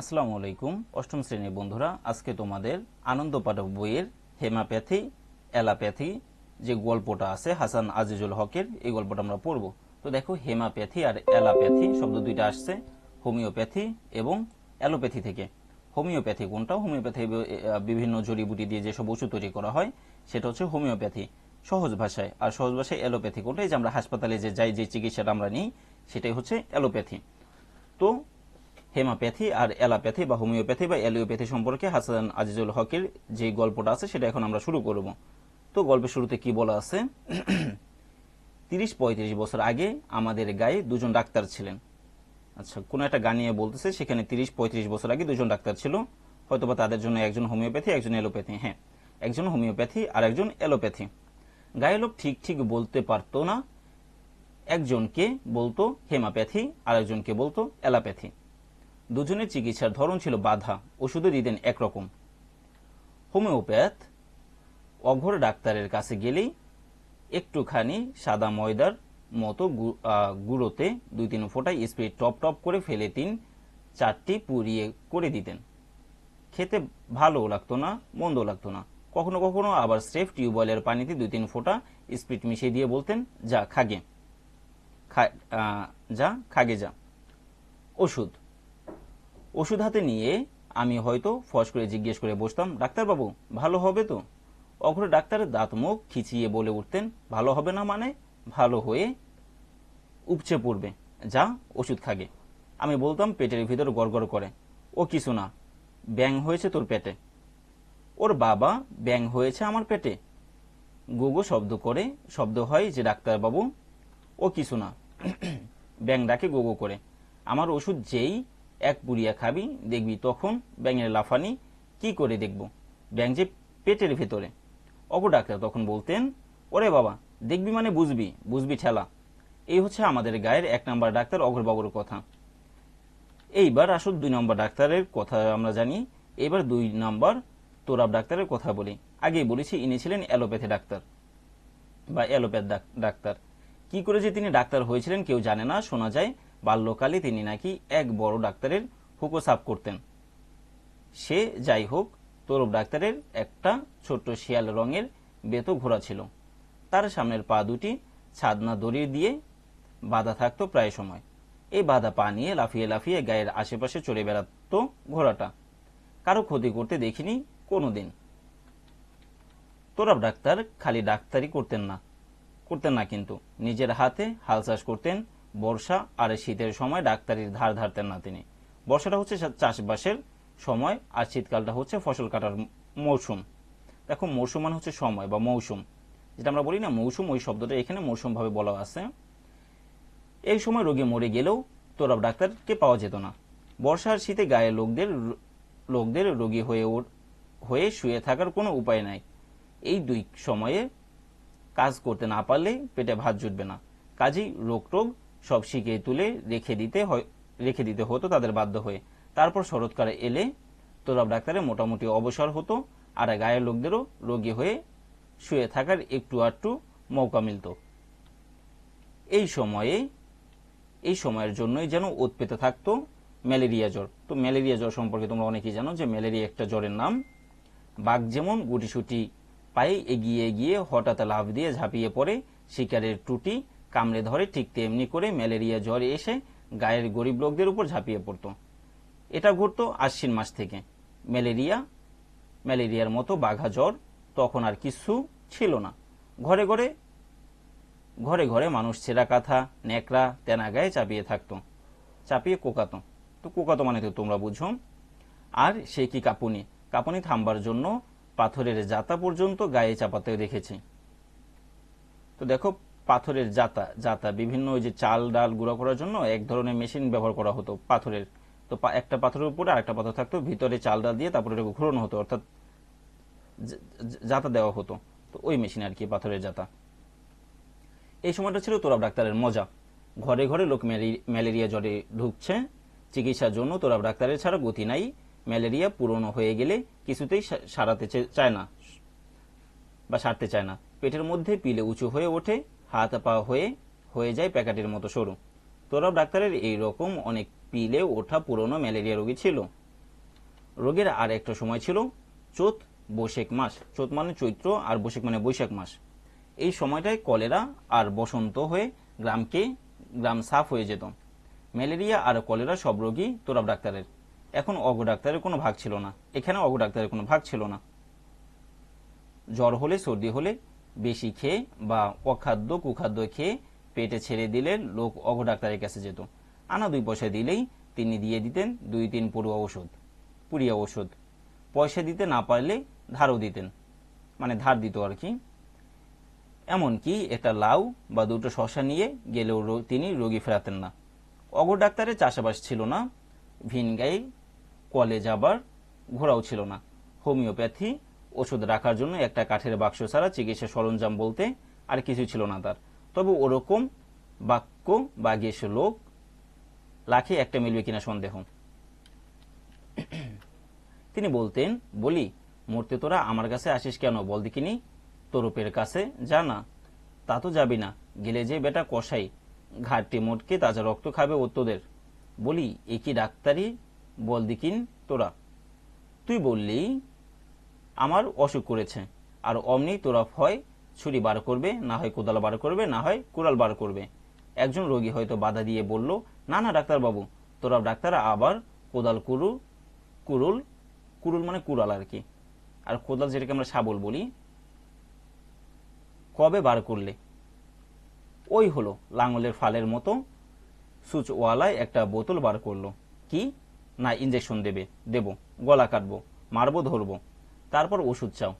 আসসালামু আলাইকুম, অষ্টম শ্রেণির বন্ধুরা, আজকে তোমাদের আনন্দ পাঠক বইয়ের হেমাপ্যাথি, অ্যালাপ্যাথি যে গল্পটা আছে, হাসান আজিজুল হকের, এই গল্পটা আমরা পড়ব। তো দেখো, হেমাপ্যাথি আর অ্যালাপ্যাথি শব্দ দুইটা আসছে, হোমিওপ্যাথি এবং অ্যালোপ্যাথি থেকে। হোমিওপ্যাথি কোনটা? হোমিওপ্যাথি বিভিন্ন জড়িবুটি দিয়ে যেসব ওষুধ তৈরি করা হয়, সেটা হচ্ছে হোমিওপ্যাথি। সহজ ভাষায়, আর সহজ ভাষায় অ্যালোপ্যাথি কোনটা? যে আমরা হাসপাতালে যে যাই যে চিকিৎসাটা আমরা নিই, সেটাই হচ্ছে অ্যালোপ্যাথি। তো হেমাপ্যাথি আর অ্যালাপ্যাথি বা হোমিওপ্যাথি বা অ্যালিওপ্যাথি সম্পর্কে হাসান আজিজুল হকের যে গল্পটা আছে, সেটা এখন আমরা শুরু করব। তো গল্পের শুরুতে কি বলা আছে? তিরিশ পঁয়ত্রিশ বছর আগে আমাদের গায়ে দুজন ডাক্তার ছিলেন। আচ্ছা কোন একটা গান নিয়ে বলতেছে, সেখানে তিরিশ পঁয়ত্রিশ বছর আগে দুজন ডাক্তার ছিল। হয়তোবা তাদের জন্য একজন হোমিওপ্যাথি, একজন অ্যালোপ্যাথি হ্যাঁ একজন হোমিওপ্যাথি আর একজন অ্যালোপ্যাথি। গায়ে লোক ঠিক ঠিক বলতে পারতো না, একজনকে বলতো হেমাপ্যাথি আর একজনকে বলতো অ্যালাপ্যাথি। দুজনের চিকিৎসার ধরন ছিল বাধা, ওষুধও দিতেন একরকম। হোমিওপ্যাথ, অঘর ডাক্তারের কাছে গেলেই একটুখানি সাদা ময়দার মতো গুঁড়োতে দুই তিন ফোঁটায় স্প্রে টপ টপ করে ফেলে তিন, চারটি পুড়িয়ে করে দিতেন। খেতে ভালো লাগতো না মন্দ লাগতো না। কখনো কখনো আবার স্রেফ টিউবওয়েলের পানিতে দুই তিন ফোঁটা স্পিরিট মিশিয়ে দিয়ে বলতেন, যা খাগে যা খাগে যা। ওষুধ ওষুধ হাতে নিয়ে আমি হয়তো ফস করে জিজ্ঞেস করে বসতাম, ডাক্তারবাবু, ভালো হবে তো? অঘরে ডাক্তার দাঁত মুখ খিচিয়ে বলে উঠতেন, ভালো হবে না মানে? ভালো হয়ে উপচে পড়বে। যা, ওষুধ খাগে আমি বলতাম, পেটের ভিতর গড়গড় করে। ও কিছু না ব্যাং হয়েছে তোর পেটে? ওর বাবা ব্যাং হয়েছে আমার পেটে। গুগো শব্দ করে, শব্দ হয় যে, ডাক্তারবাবু, ও কিছু না। ব্যাং ডাকে গোগো করে, আমার ওষুধ যেই এক পুড়িয়া খাবি, দেখবি তখন ব্যাঙের লাফানি, কি করে দেখব? ব্যাং যে পেটের ভেতরে। অপু ডাক্তার তখন বলতেন, ওরে বাবা, দেখবি মানে বুঝবি বুঝবি ঠেলা। এই হচ্ছে আমাদের গায়ের এক নম্বর ডাক্তার অগ্রবাবুর কথা। এইবার আসল দুই নম্বর ডাক্তারের কথা আমরা জানি, এবার দুই নম্বর তোরাব ডাক্তারের কথা বলি। আগেই বলেছি, ইনি ছিলেন অ্যালোপ্যাথি ডাক্তার বা অ্যালোপ্যাথ ডাক- ডাক্তার। কি করে যে তিনি ডাক্তার হয়েছিলেন কেউ জানে না, শোনা যায় বাল্যকালে তিনি নাকি এক বড় ডাক্তারের হুকো সাফ করতেন। সে যাই হোক তরব ডাক্তারের একটা ছোট্ট শিয়াল রঙের বেতো ঘোড়া ছিল। তার সামনের পা দুটি ছাদনা দড়ি দিয়ে বাধা থাকতো প্রায় সময়। এই বাধা পা নিয়ে লাফিয়ে লাফিয়ে গায়ের আশেপাশে চড়ে বেড়াতো ঘোড়াটা। কারও ক্ষতি করতে দেখিনি কোনোদিন। তোরাব ডাক্তার খালি ডাক্তারি করতেন না। করতেন না কিন্তু। নিজের হাতে হাল চাষ করতেন বর্ষা আর শীতের সময় ডাক্তারির ধার ধারতেন না তিনি। বর্ষাটা হচ্ছে চাষবাসের সময় আর শীতকালটা হচ্ছে ফসল কাটার মৌসুম। দেখো, মৌসুম মানে হচ্ছে সময় বা মৌসুম। যেটা আমরা বলি না মৌসুম, ওই শব্দটা এখানে মৌসুম ভাবে বলা আছে। এই সময় রোগী মরে গেলেও তোরাব ডাক্তারকে পাওয়া যেত না। বর্ষা আর শীতে গায়ে লোকদের লোকদের রোগী হয়ে হয়ে শুয়ে থাকার কোনো উপায় নাই। এই দুই সময়ে কাজ করতে না পারলে পেটে ভাত জুটবে না। কাজেই রোগ টোগ সব শিখিয়ে তুলে রেখে দিতে রেখে দিতে হতো, তাদের বাধ্য হয়ে। তারপর শরৎকালে এলে তোরাব ডাক্তারের মোটামুটি অবসর হতো, আর গায়ের লোকদেরও রোগী হয়ে শুয়ে থাকার একটু আটটু মৌকা মিলত। এই সময়ে, এই সময়ের জন্যই যেন উৎপেতে থাকতো ম্যালেরিয়া জ্বর। তো ম্যালেরিয়া জ্বর সম্পর্কে তোমরা অনেকেই জানো যে ম্যালেরিয়া একটা জ্বরের নাম। বাঘ যেমন গুটিসুটি পায়ে এগিয়ে গিয়ে হঠাৎ লাফ দিয়ে ঝাঁপিয়ে পড়ে, শিকারের টুটি কামড়ে ধরে ঠিক তেমনি করে ম্যালেরিয়া জ্বর এসে গায়ের গরিব লোকদের উপর ঝাঁপিয়ে পড়তো। এটা ঘটতো আশ্বিন মাস থেকে। ম্যালেরিয়া, ম্যালেরিয়ার মতো বাঘা জ্বর তখন আর কিছু ছিল না। ঘরে ঘরে ঘরে ঘরে মানুষ ছেঁড়া কাঁথা, ন্যাকড়া, তেনা গায়ে চাপিয়ে থাকতো। চাপিয়ে কোকাতো। তো কোকাতো মানে তো তোমরা বুঝো। আর সে কি কাঁপুনি? কাঁপুনি থামবার জন্য পাথরের জাতা পর্যন্ত গায়ে চাপাতে দেখেছি তো দেখো পাথরের জাতা জাতা, বিভিন্ন ওই যে চাল, ডাল গুঁড়া করার জন্য এক ধরনের মেশিন ব্যবহার করা হতো পাথরের। তো একটা পাথরের উপরে আরেকটা পাথর থাকতো, ভিতরে চাল, ডাল দিয়ে তারপরে ওটাকে ঘুরানো হতো, অর্থাৎ জাতা দেওয়া হতো। তো ওই মেশিন আর কি পাথরের জাতা। এই সময়টা ছিল তোরাব ডাক্তারের মজা। ঘরে ঘরে লোক ম্যালে- ম্যালেরিয়া জ্বরে ঢুকছে। চিকিৎসার জন্য তোরাব ডাক্তারের ছাড়া গতি নাই। ম্যালেরিয়া পুরনো হয়ে গেলে কিছুতেই সারাতে চায় না বা সারতে চায় না। পেটের মধ্যে পিলে উঁচু হয়ে ওঠে। হাত পা হয়ে হয়ে যায় প্যাকেটের মতো সরু। তোরাব ডাক্তারের এই রকম অনেক পিলে ওঠা পুরনো ম্যালেরিয়া রোগী ছিল। রোগের আর একটা সময় ছিল, চোত বৈশাখ মাস। চোত মানে চৈত্র আর বৈশাখ মানে বৈশাখ মাস। এই সময়টায় কলেরা আর বসন্ত হয়ে গ্রামকে, গ্রাম সাফ হয়ে যেত। ম্যালেরিয়া আর কলেরা সব রোগী তোরাব ডাক্তারের। এখন অগ ডাক্তারের কোনো ভাগ ছিল না। এখানে অগ ডাক্তারের কোনো ভাগ ছিল না। জ্বর হলে, সর্দি হলে বেশি খেয়ে বা অখাদ্য, কুখাদ্য খেয়ে পেটে ছেড়ে দিলে লোক অঘ ডাক্তারের কাছে যেত। আনা দুই পয়সা দিলেই তিনি দিয়ে দিতেন দুই তিন পুরো ওষুধ পুরিয়া ওষুধ পয়সা দিতে না পারলে ধারও দিতেন মানে ধার দিত আর কি। এমনকি একটা লাউ বা দুটো শশা নিয়ে গেলেও তিনি রোগী ফেরাতেন না। অগর ডাক্তারের চাষাবাস ছিল না ভিনগাই কলে যাবার ঘোরাও ছিল না। হোমিওপ্যাথি ওষুধ রাখার জন্য একটা কাঠের বাক্স ছাড়া চিকিৎসা সরঞ্জাম বলতে আর কিছু ছিল না তার। তবে ওরকম বাক্য বা গেস লোক লাখে একটা মিলবে কিনা সন্দেহ। তিনি বলতেন, বলি, মরতে তোরা আমার কাছে আসিস কেন? বল দেখিনি তরুপের কাছে যা না, তা তো যাবি না। গেলে যে বেটা কষাই ঘাটটি মোটকে তাজা রক্ত খাবে ও তোদের। বলি, এ কি ডাক্তারি? বল দিকিন তোরা। তুই বললি আমার অসুখ করেছে। আর অমনি তোরা হয়, ছুরি বার করবে, না হয় কোদাল বার করবে, না হয় কুড়াল বার করবে। একজন রোগী হয়তো বাধা দিয়ে বলল, না না ডাক্তার বাবু তোরা ডাক্তার আবার কোদাল কুরু, কুরুল কুরুল মানে কুড়াল আর কি। আর কোদাল যেটাকে আমরা শাবল বলি, কবে বার করলে? ওই হলো লাঙলের ফালের মতো সুচওয়ালায় একটা বোতল বার করল। কি? না ইঞ্জেকশন দেবে, দেব, গলা কাটবো, মারবো, ধরবো তারপর ওষুধ চাও।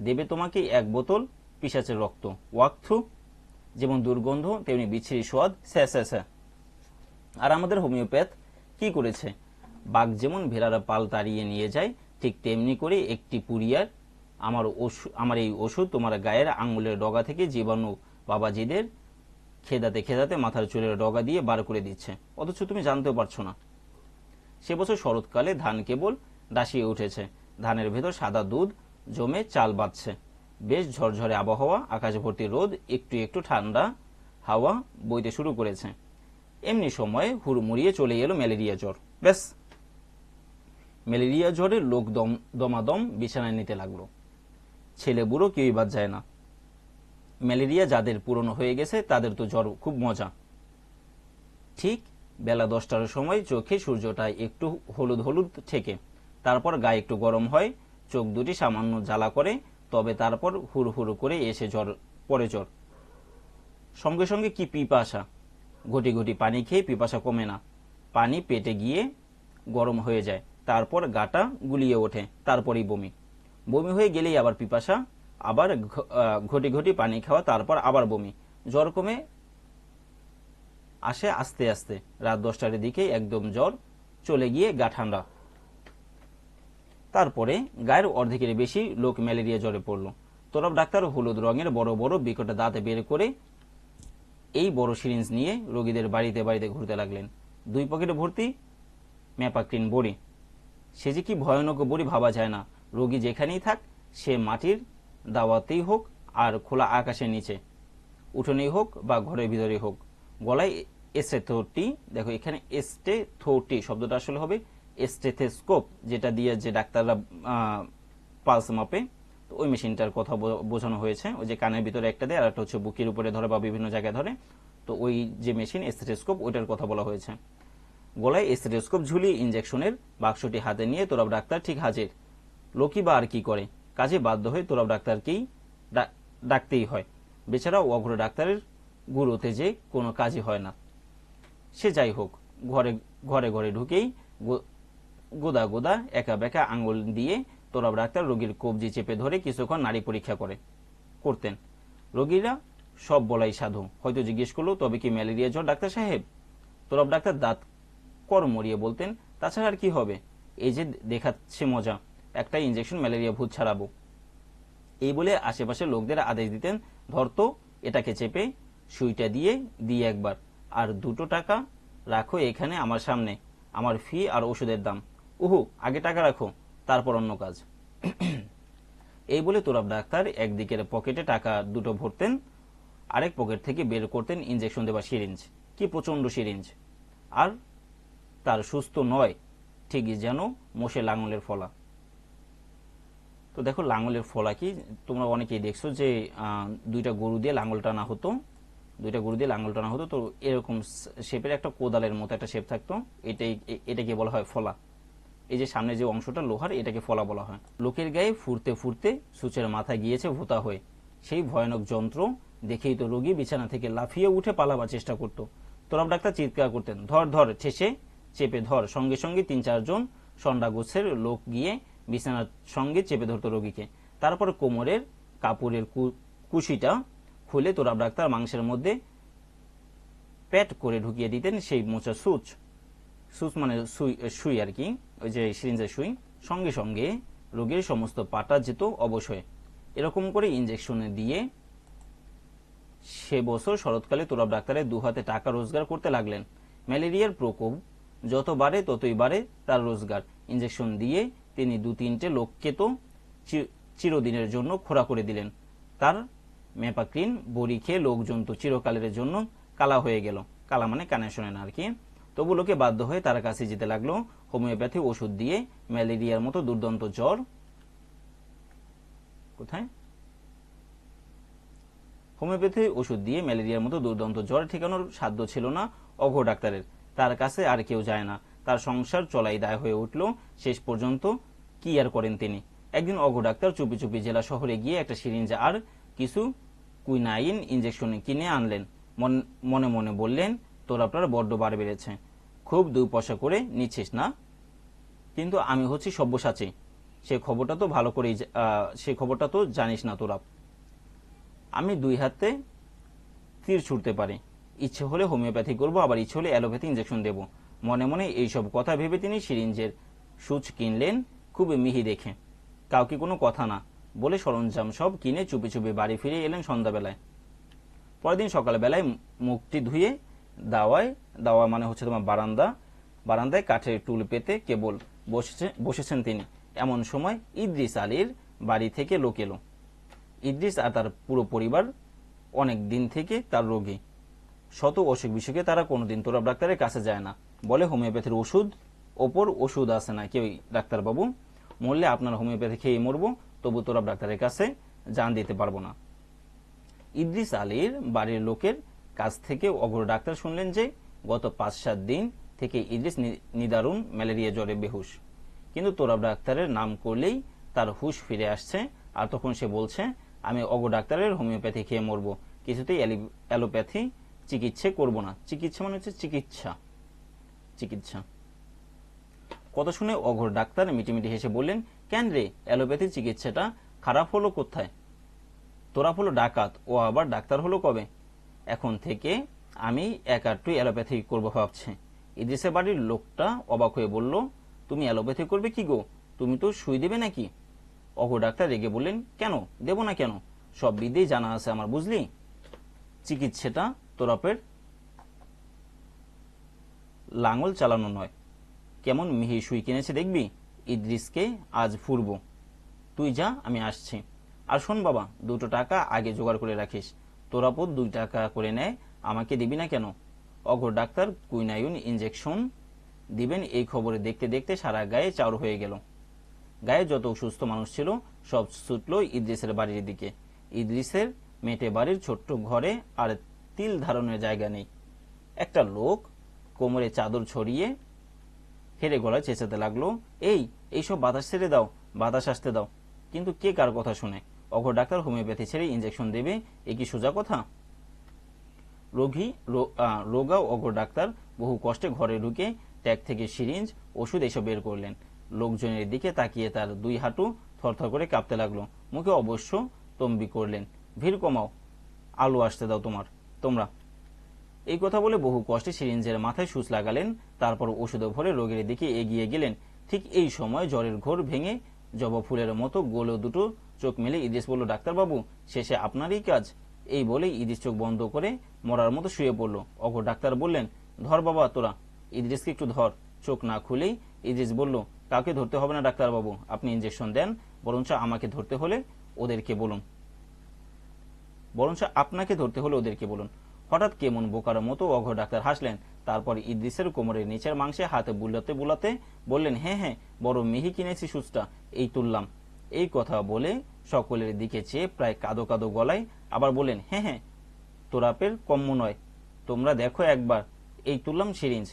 দেবে তোমাকে এক বোতল পিসাচের রক্ত। ওয়াকথু যেমন দুর্গন্ধ, তেমনি বিচ্ছিরি সোয়াদ স্যা স্যা স্যা। আর আমাদের হোমিওপ্যাথ কি করেছে? বাঘ যেমন ভেড়ার পাল তাড়িয়ে নিয়ে যায়, ঠিক তেমনি করে একটি পুরিয়ার আমার ওষু- আমার এই ওষুধ তোমার গায়ের আঙুলের ডগা থেকে জীবাণু বাবাজিদের খেদাতে খেদাতে মাথার চুলের ডগা দিয়ে বার করে দিচ্ছে। অথচ তুমি জানতেও পারছ না। সে বছর শরৎকালে ধান কেবল ডাসিয়ে উঠেছে। ধানের ভেতর সাদা দুধ জমে চাল বাঁধছে। বেশ ঝরঝরে আবহাওয়া আকাশ ভর্তি রোদ, একটু একটু ঠান্ডা হাওয়া বইতে শুরু করেছে। এমনি সময়ে হুড়মুড়িয়ে চলে এলো ম্যালেরিয়া জ্বর। ব্যাস, ম্যালেরিয়া জ্বরে লোক দম, দমাদম বিছানায় নিতে লাগল। ছেলে বুড়ো কেউই বাদ যায় না। ম্যালেরিয়া যাদের পুরনো হয়ে গেছে, তাদের তো জ্বর খুব মজা। ঠিক বেলা দশটার সময় চোখে সূর্যটা একটু হলুদ হলুদ ঠেকে। তারপর গায়ে একটু গরম হয়, চোখ দুটি সামান্য জ্বালা করে, তবে তারপর হুড় হুড় করে এসে জ্বর পরে জ্বর। সঙ্গে সঙ্গে কি পিপাসা? ঘটি ঘটি পানি খেয়ে পিপাসা কমে না। পানি পেটে গিয়ে গরম হয়ে যায়। তারপর গাটা গুলিয়ে ওঠে, তারপরেই বমি। বমি হয়ে গেলেই আবার পিপাসা, আবার ঘটি ঘটি পানি খাওয়া, তারপর আবার বমি। জ্বর কমে আসে আস্তে আস্তে। রাত দশটার দিকে একদম জ্বর, চলে গিয়ে গা ঠান্ডা। তারপরে গায়ের অর্ধেকের বেশি লোক ম্যালেরিয়া জ্বরে পড়ল। তরফ ডাক্তার হলুদ রঙের বড় বড় বিকট দাঁত বের করে এই বড় সিরিঞ্জ নিয়ে রোগীদের বাড়িতে বাড়িতে ঘুরতে লাগলেন। দুই পকেটে ভর্তি ম্যাপাক্রিন বড়ি। সে যে কি ভয়ানক বড়ি ভাবা যায় না। রোগী যেখানেই থাক, সে মাটির দাওয়াতেই হোক আর খোলা আকাশের নিচে। উঠোনেই হোক বা ঘরের ভিতরেই হোক। গলায় এস্টেথোটি দেখো এখানে এস্টেথোটি শব্দটা আসলে হবে এস্টেথেস্কোপ যেটা দিয়ে যে ডাক্তাররা পালস মাপে তো ওই মেশিনটার কথা বোঝানো হয়েছে। ওই যে কানের ভিতরে একটা দেয় আর একটা হচ্ছে বুকের উপরে ধরে বা বিভিন্ন জায়গায় ধরে। তো ওই যে মেশিন এস্টেথোস্কোপ ওইটার কথা বলা হয়েছে। গলায় স্টেথোস্কোপ ঝুলিয়ে ইঞ্জেকশনের বাক্সটি হাতে নিয়ে তোরাব ডাক্তার ঠিক হাজির। লোকই বা আর কি করে? কাজে বাধ্য হয়ে তোরাব ডাক্তারকেই ডাকতেই হয়। বেচারা অগ্র ডাক্তারের গুরুতে যে কোনো কাজই হয় না। সে যাই হোক, ঘরে ঘরে ঘরে ঢুকেই গোদা গোদা, একা বেকা আঙুল দিয়ে তোরাব ডাক্তার রোগীর কবজি চেপে ধরে কিছুক্ষণ নারী পরীক্ষা করে, করতেন। রোগীরা সব বলাই সাধু। হয়তো জিজ্ঞেস করল, তবে কি ম্যালেরিয়া জ্বর, ডাক্তার সাহেব? তোরব ডাক্তার দাঁত কর মরিয়ে বলতেন, তাছাড়া আর কি হবে? এই যে দেখাচ্ছে মজা, একটা ইঞ্জেকশন ম্যালেরিয়া ভূত ছাড়াবো। এই বলে আশেপাশের লোকদের আদেশ দিতেন ধরতো এটাকে চেপে সুইটা দিয়ে দিয়ে একবার। আর দুটো টাকা রাখো এখানে আমার সামনে। আমার ফি আর ওষুধের দাম। উহু, আগে টাকা রাখো, তারপর অন্য কাজ। এই বলে তোরাব ডাক্তার একদিকের পকেটে টাকা দুটো ভরতেন, আরেক পকেট থেকে বের করতেন ইঞ্জেকশন দেওয়া সিরিঞ্জ কি প্রচণ্ড সিরিঞ্জ আর তার সুস্থ নয় ঠিক যেন মোষে লাঙলের ফলা। তো দেখো, লাঙলের ফলা কি? তোমরা অনেকেই দেখছ যে দুইটা গরু দিয়ে লাঙল টানা হতো। দুইটা গরু দিয়ে লাঙল টানা হতো, তো এরকম শেপের একটা কোদালের মতো একটা শেপ থাকতো। এটাই এটাকে বলা হয় ফলা। এই যে সামনে যে অংশটা লোহার, এটাকে ফলা বলা হয়। লোকের গায়ে ফুরতে ফুরতে সূচের মাথায় গিয়েছে ভোতা হয়ে। সেই ভয়ানক যন্ত্র দেখেই তো রোগী বিছানা থেকে লাফিয়ে উঠে পালাবার চেষ্টা করত। তোরাব ডাক্তার চিৎকার করতেন, ধর ধর, ঠেসে, চেপে ধর। সঙ্গে সঙ্গে তিন, চারজন সন্ডা গোছের লোক গিয়ে বিছানার সঙ্গে চেপে ধরতো রোগীকে। তারপর কোমরের কাপড়ের কুশিটা খুলে তোরাব ডাক্তার মাংসের মধ্যে প্যাট করে ঢুকিয়ে দিতেন সেই মোচা সুচ। সুচ মানে সুই সুই আর কি, ওই যে সিরিঞ্জের সুই। সঙ্গে সঙ্গে রোগীর সমস্ত পাটা যেত অবশ্যই। এরকম করে ইঞ্জেকশনে দিয়ে সে বছর শরৎকালে তোরাব ডাক্তারের দু হাতে টাকা রোজগার করতে লাগলেন। ম্যালেরিয়ার প্রকোপ যত বাড়ে ততই বাড়ে তার রোজগার। ইঞ্জেকশন দিয়ে তিনি দু তিনটে লোককে তো চিরদিনের জন্য খোরা করে দিলেন। তার মেপাক্রিন, বড়ি খেয়ে লোকজন তো চিরকালের জন্য কালা হয়ে গেল। কালা মানে কানে শোনে না আর কি। তবু লোকে বাধ্য হয়ে তার কাছে যেতে লাগল। হোমিওপ্যাথি ওষুধ দিয়ে ম্যালেরিয়ার মতো দুর্দান্ত জ্বর। কোথায়? হোমিওপ্যাথি ওষুধ দিয়ে ম্যালেরিয়ার মতো দুর্দান্ত জ্বর ঠেকানোর সাধ্য ছিল না। অঘ ডাক্তারের। তার কাছে আর কেউ যায় না। তার সংসার চলাই দায় হয়ে উঠল। শেষ পর্যন্ত কি আর করেন তিনি? একদিন অঘ ডাক্তার চুপি চুপি জেলা শহরে গিয়ে একটা সিরিঞ্জ আর কিছু কুইনাইন ইঞ্জেকশন কিনে আনলেন। মনে মনে বললেন তোর আপনার বড্ড বার বেড়েছে। খুব দুই পয়সা করে নিচ্ছিস না? কিন্তু আমি হচ্ছি সব্যসাচী। সে খবরটা তো ভালো করেই সে খবরটা তো জানিস না তোরা। আমি দুই হাতে তীর ছুটতে পারি। ইচ্ছে হলে হোমিওপ্যাথি করব, আবার ইচ্ছে হলে অ্যালোপ্যাথি ইঞ্জেকশন দেব। মনে মনে এইসব কথা ভেবে তিনি সিরিঞ্জের সুচ কিনলেন খুব মিহি দেখে। কাউকে কোনো কথা না। বলে সরঞ্জাম সব কিনে চুপি চুপি বাড়ি ফিরে এলেন সন্ধ্যাবেলায়। পরের দিন সকালবেলায় মুখটি ধুয়ে দাওয়ায়, দাওয়া মানে হচ্ছে তোমার বারান্দা, বারান্দায় কাঠের টুল পেতে কেবল বসেছে, বসেছেন তিনি। এমন সময় ইদ্রিস আলীর বাড়ি থেকে লোক এলো। ইদ্রিস আর তার পুরো পরিবার অনেক দিন থেকে তার রোগী। শত অসুখ বিসুখে তারা কোনোদিন তোরা ডাক্তারের কাছে যায় না। বলে হোমিওপ্যাথির ওষুধ, ওপর ওষুধ আসে না কেউ ডাক্তারবাবু। মরলে আপনার হোমিওপ্যাথি খেয়ে মরবো, তবু তোরা ডাক্তারের কাছে জান দিতে পারব না। ইদ্রিস আলীর বাড়ির লোকের কাছ থেকে অগ্র ডাক্তার শুনলেন যে গত পাঁচ সাত দিন থেকে ইদ্রিস নিদারুণ ম্যালেরিয়া জ্বরে বেহুশ। কিন্তু তোরাব ডাক্তারের নাম করলেই তার হুশ ফিরে আসছে আর তখন সে বলছে, আমি অগ্র ডাক্তারের হোমিওপ্যাথি খেয়ে মরবো। কিছুতেই অ্যালি- অ্যালোপ্যাথি চিকিৎসা করব না। চিকিৎসা মানে হচ্ছে চিকিৎসা। চিকিৎসা। কথা শুনে অঘর ডাক্তার মিটিমিটি হেসে বললেন, কেন রে অ্যালোপ্যাথি চিকিৎসাটা খারাপ হলো কোথায়? তোরা হলো ডাকাত, ও আবার ডাক্তার হলো কবে? এখন থেকে আমি এক আটটু অ্যালোপ্যাথি করব ভাবছি। ইদ্রিসের বাড়ির লোকটা অবাক হয়ে বলল, তুমি অ্যালোপ্যাথি করবে কি গো? তুমি তো সুই দেবে নাকি? অঘ ডাক্তার রেগে বললেন, কেন? দেব না কেন? সব বিদেই জানা আছে আমার, বুঝলি? চিকিৎসাটা তোরাপের লাঙল চালানো নয়। কেমন মিহি সুই কিনেছে দেখবি? ইদ্রিসকে আজ ফুরব। তুই যা, আমি আসছি। আর শোন বাবা, দুটো টাকা আগে জোগাড় করে রাখিস। তোরাপদ দুই টাকা করে নেয়। আমাকে দিবি না কেন? অঘর ডাক্তার কুইনায়ুন ইঞ্জেকশন দিবেন। এই খবরে দেখতে দেখতে সারা গায়ে চাউর হয়ে গেল। গায়ে যত অসুস্থ মানুষ ছিল, সব ছুটল ইদ্রিসের বাড়ির দিকে। ইদ্রিসের মেটে বাড়ির ছোট্ট ঘরে আর তিল ধারণের জায়গা নেই। একটা লোক কোমরে চাদর ছড়িয়ে হেরে গলায় চেঁচাতে লাগল, এই, এইসব বাতাস ছেড়ে দাও, বাতাস আসতে দাও। কিন্তু কে কার কথা শুনে? অঘর ডাক্তার হোমিওপ্যাথি ছেড়ে ইঞ্জেকশন দেবে, এ কি সোজা কথা? রোগী রোগা ও অঘর ডাক্তার বহু কষ্টে ঘরে ঢুকে ট্যাগ থেকে সিরিঞ্জ, ওষুধ এসব বের করলেন। লোকজনের দিকে তাকিয়ে তার দুই হাঁটু থরথর করে কাঁপতে লাগল। মুখে অবশ্য তম্বি করলেন, ভিড় কমাও, আলু আসতে দাও তোমার, তোমরা। এই কথা বলে বহু কষ্টে সিরিঞ্জের মাথায় সুচ লাগালেন, তারপর ওষুধ ভরে রোগীর দিকে এগিয়ে গেলেন। ঠিক এই সময় জ্বরের ঘোর ভেঙে জবা ফুলের মতো গোলো দুটো চোখ মেলে ইদিস বলল, ডাক্তারবাবু, শেষে আপনারই কাজ। এই বলে ইদিস চোখ বন্ধ করে মরার মতো শুয়ে পড়ল। অঘ ডাক্তার বললেন, ধর বাবা তোরা, ইদ্রিসকে একটু ধর। চোখ না খুলেই ইদ্রিস বলল, কাউকে ধরতে হবে না ডাক্তারবাবু, আপনি ইঞ্জেকশন দেন, বরঞ্চ আমাকে ধরতে হলে ওদেরকে বলুন। বরঞ্চ আপনাকে ধরতে হলে ওদেরকে বলুন। হঠাৎ কেমন বোকার মতো অঘ ডাক্তার হাসলেন। তারপর ইদ্রিসের কোমরের নিচের মাংসে হাতে বুলাতে বুলাতে বললেন হ্যাঁ হ্যাঁ বড় মিহি কিনেছি সুচটা, এই তুললাম। এই কথা বলে সকলের দিকে চেয়ে প্রায় কাদো কাদো গলায় আবার বললেন হ্যাঁ হ্যাঁ তোরাপের কম্য নয়। তোমরা দেখো একবার, এই তুললাম সিরিঞ্জ।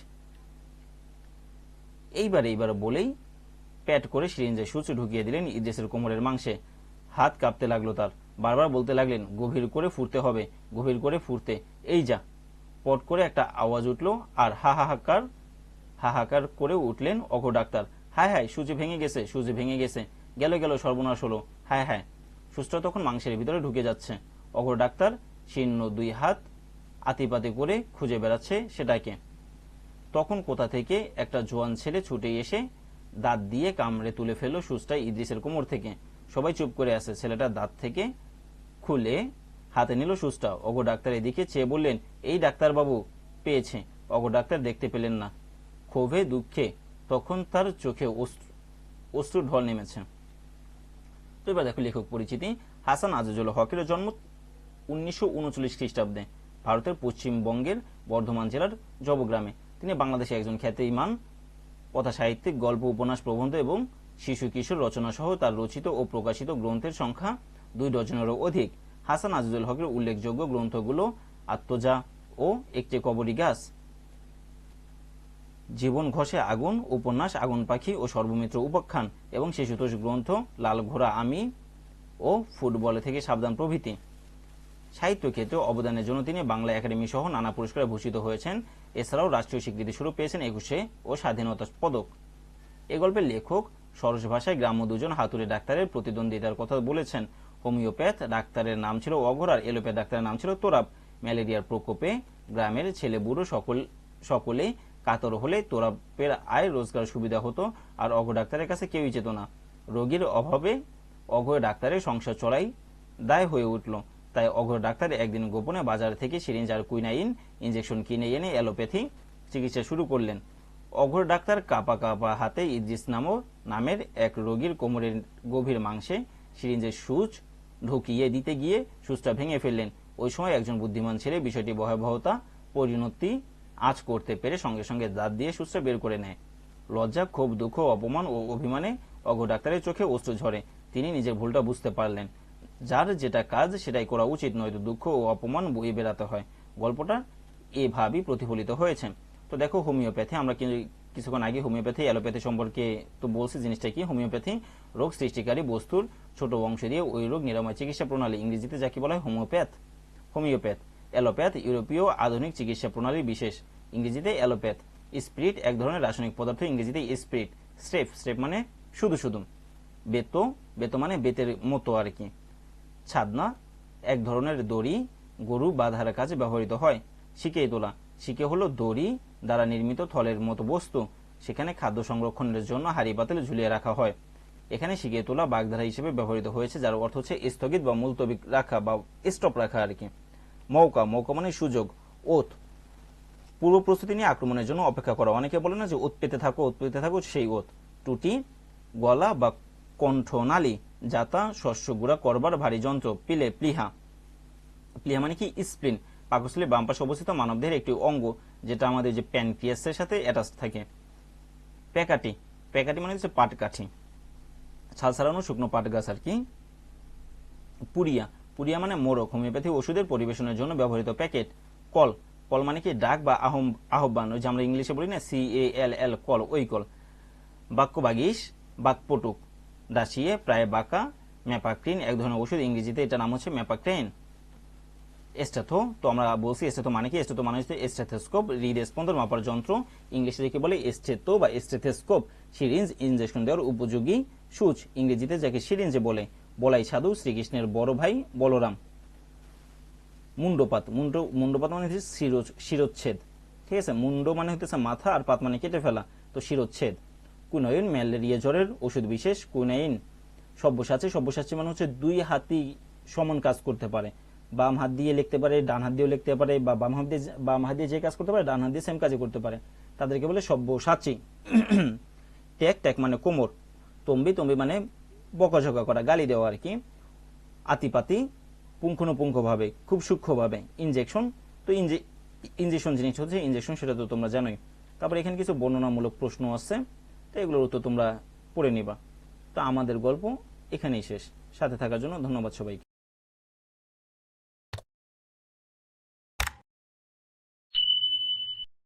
এইবার এইবার বলেই প্যাট করে সিরিঞ্জে সূচ ঢুকিয়ে দিলেন ইদ্রিসের কোমরের মাংসে। হাত কাঁপতে লাগল তার। বারবার বলতে লাগলেন, গভীর করে ফুরতে হবে, গভীর করে ফুরতে। এই যা। পট করে একটা আওয়াজ উঠল আর হা হাহাকার হাহাকার করে উঠলেন অঘ ডাক্তার। হায় হায়, সূচি ভেঙে গেছে, সূচি ভেঙে গেছে। গেল গেল সর্বনাশ হলো। হ্যাঁ হ্যাঁ। সুস্থ তখন মাংসের ভিতরে ঢুকে যাচ্ছে। অঘ ডাক্তার শীর্ণ দুই হাত আতিপাতি করে খুঁজে বেড়াচ্ছে সেটাকে। তখন কোথা থেকে একটা জোয়ান ছেলে ছুটে এসে দাঁত দিয়ে কামড়ে তুলে ফেলল সুচটা ইদ্রিসের কোমর থেকে। সবাই চুপ করে আছে। ছেলেটা দাঁত থেকে খুলে হাতে নিল সুচটা অঘ ডাক্তার এদিকে চেয়ে বললেন, এই ডাক্তার বাবু পেয়েছে। অঘ ডাক্তার দেখতে পেলেন না। ক্ষোভে দুঃখে তখন তার চোখে অশ্রু- ঢল নেমেছে। তো এবার দেখো লেখক পরিচিতি হাসান আজিজুল হকের জন্ম উনিশশো উনচল্লিশ খ্রিস্টাব্দে ভারতের পশ্চিমবঙ্গের বর্ধমান জেলার জবগ্রামে। তিনি বাংলাদেশে একজন খ্যাতিমান কথা সাহিত্যিক গল্প, উপন্যাস প্রবন্ধ এবং শিশু কিশোর রচনা সহ তার রচিত ও প্রকাশিত গ্রন্থের সংখ্যা দুই ডজনেরও অধিক। হাসান আজিজুল হকের উল্লেখযোগ্য গ্রন্থগুলো আত্মজা ও একটি কবরী গাছ। জীবন ঘষে আগুন, উপন্যাস, আগুন পাখি ও সর্বমিত্র উপাখ্যান এবং শিশুতোষ গ্রন্থ, লাল ঘোড়া আমি ও ফুটবল থেকে সাবধান প্রভৃতি। সাহিত্য ক্ষেত্রে অবদানের জন্য তিনি বাংলা একাডেমি সহ নানা পুরস্কারে ভূষিত হয়েছেন। এছাড়াও রাষ্ট্রীয় স্বীকৃতি স্বরূপ পেয়েছেন একুশে ও স্বাধীনতা পদক। এ গল্পের লেখক সরস ভাষায় গ্রাম্য দুজন হাতুড়ে ডাক্তারের প্রতিদ্বন্দ্বিতার কথা বলেছেন। হোমিওপ্যাথ ডাক্তারের নাম ছিল অঘর আর এলোপ্যাথ ডাক্তারের নাম ছিল তোরাব। ম্যালেরিয়ার প্রকোপে গ্রামের ছেলে বুড়ো সকল সকলে কাতর হলে তোরাবের আয় রোজগার সুবিধা হতো, আর অঘ ডাক্তারের কাছে কেউই যেত না। রোগীর অভাবে অঘয় ডাক্তারের সংসার চড়াই দায় হয়ে উঠল। তাই অঘর ডাক্তার একদিন গোপনে বাজার থেকে সিরিঞ্জ আর কুইনাইন ইঞ্জেকশন কিনে এনে অ্যালোপ্যাথি চিকিৎসা শুরু করলেন। অঘর ডাক্তার কাপা কাপা হাতে ইদ্রিস নামও নামের এক রোগীর কোমরের গভীর মাংসে সিরিঞ্জের সূচ ঢুকিয়ে দিতে গিয়ে সূচটা ভেঙে ফেললেন। ওই সময় একজন বুদ্ধিমান ছেলে বিষয়টি ভয়াবহতা, পরিণতি আজ করতে পেরে সঙ্গে সঙ্গে দাঁত দিয়ে সূচটা বের করে নেয়। লজ্জা, ক্ষোভ, দুঃখ, অপমান ও অভিমানে অঘ ডাক্তারের চোখে অশ্রু ঝরে। তিনি নিজের ভুলটা বুঝতে পারলেন। যার যেটা কাজ, সেটাই করা উচিত, নয়তো দুঃখ ও অপমান বয়ে বেড়াতে হয়। গল্পটা এভাবেই প্রতিফলিত হয়েছে। তো দেখো, হোমিওপ্যাথি, আমরা কিছুক্ষণ আগে হোমিওপ্যাথি, অ্যালোপ্যাথি সম্পর্কে তো বলছি জিনিসটা কি? হোমিওপ্যাথি রোগ সৃষ্টিকারী বস্তুর ছোট অংশ দিয়ে ওই রোগ নিরাময় চিকিৎসা প্রণালী ইংরেজিতে যাকে বলা হয় হোমিওপ্যাথ। হোমিওপ্যাথ। অ্যালোপ্যাথ, ইউরোপীয় আধুনিক চিকিৎসা প্রণালী বিশেষ। ইংরেজিতে অ্যালোপ্যাথ, স্পিরিট এক ধরনের রাসায়নিক পদার্থ, ইংরেজিতে স্পিরিট। স্টেপ স্টেপ মানে শুধু শুধু। বেত বেত মানে বেতের মতো আর কি। ছাদনা এক ধরনের দড়ি, গরু বাঁধার কাজে ব্যবহৃত হয়। শিকে তোলা। শিকে হলো দড়ি দ্বারা নির্মিত থলের মতো বস্তু। সেখানে খাদ্য সংরক্ষণের জন্য হাড়ি পাতিলে ঝুলিয়ে রাখা হয়। এখানে শিকে তোলা বাগধারা হিসেবে ব্যবহৃত হয়েছে, যার অর্থ হচ্ছে স্থগিত বা মুলতবি রাখা বা স্টপ রাখা আর কি। মৌকা মৌকা মানে সুযোগ, ওত। পূর্ব প্রস্তুতি নিয়ে আক্রমণের জন্য অপেক্ষা করা। অনেকে বলে না যে ওত পেতে থাকো, ওত পেতে থাকো, সেই ওত। টুটি গলা বা কণ্ঠনালী যাতা শস্য গুঁড়া, করবার, ভারী যন্ত্র, পিলে, প্লিহা। প্লিহা মানে কি? স্প্লিন পাকস্থলী বাম পাশে অবস্থিত মানবদেহের একটি অঙ্গ, যেটা আমাদের যে প্যানক্রিয়াসের সাথে অ্যাটাচ থাকে। প্যাকাটি প্যাকাটি মানে হচ্ছে পাটকাঠি। ছাল ছাড়ানো শুকনো পাট গাছ আর কি। পুরিয়া পুরিয়া মানে মোরক হোমিওপ্যাথি ওষুধের পরিবেশনের জন্য ব্যবহৃত প্যাকেট। কল কল মানে কি? ডাক বা আহ্ব- আহ্বান, ওই যে আমরা ইংলিশে বলি না C A L L call, ওই কল। বাক্য বাগিস, বাকপটুক ডাসিয়ে প্রায় বাঁকা, ম্যাপাক্রিন, এক ধরনের ওষুধ, ইংরেজিতে এটার নাম হচ্ছে ম্যাপাক্রেন। এস্টেথো, তো আমরা বলছি এস্টেথো মানে কি? এস্টেথো মানে হচ্ছে এস্টেথোস্কোপ হৃদ স্পন্দন মাপার যন্ত্র। ইংলিশে দেখে বলে এস্টেথো বা এস্টেথোস্কোপ, সিরিঞ্জ ইঞ্জেকশন দেওয়ার উপযোগী সুচ। ইংরেজিতে যাকে সিরিঞ্জে বলে বলাই সাধু শ্রীকৃষ্ণের বড় ভাই বলরাম। মুন্ডপাত মুন্ড মুন্ডপাত মানে হচ্ছে শিরো- শিরোচ্ছেদ। ঠিক আছে? মুন্ড মানে হতেছে মাথা আর পাত মানে কেটে ফেলা, তো শিরোচ্ছেদ। কুনয়ন ম্যালেরিয়া, জ্বরের ওষুধ বিশেষ। কুনাইন, সব্যসাচী সব্যসাচী মানে হচ্ছে দুই হাতি সমান কাজ করতে পারে। বাম হাত দিয়ে লিখতে পারে, ডান হাত দিয়েও লিখতে পারে, বা বাম হাত দিয়ে, বাম হাত দিয়ে যে কাজ করতে পারে, ডান হাত দিয়ে সেম কাজই করতে পারে। তাদেরকে বলে সব্যসাচী। ট্যাক ট্যাক মানে কোমর। তম্বি তম্বি মানে বকাঝকা করা, গালি দেওয়া আর কি। আতিপাতি, পুঙ্খানুপুঙ্খভাবে, খুব সূক্ষ্মভাবে ইনজেকশন তো ইনজেকশন জিনিস হচ্ছে ইঞ্জেকশন সেটা তো তোমরা জানোই। তারপরে এখানে কিছু বর্ণনামূলক প্রশ্ন আছে তো এগুলোর উত্তর তোমরা পড়ে নিবা। তো আমাদের গল্প এখানেই শেষ। সাথে থাকার জন্য ধন্যবাদ সবাইকে।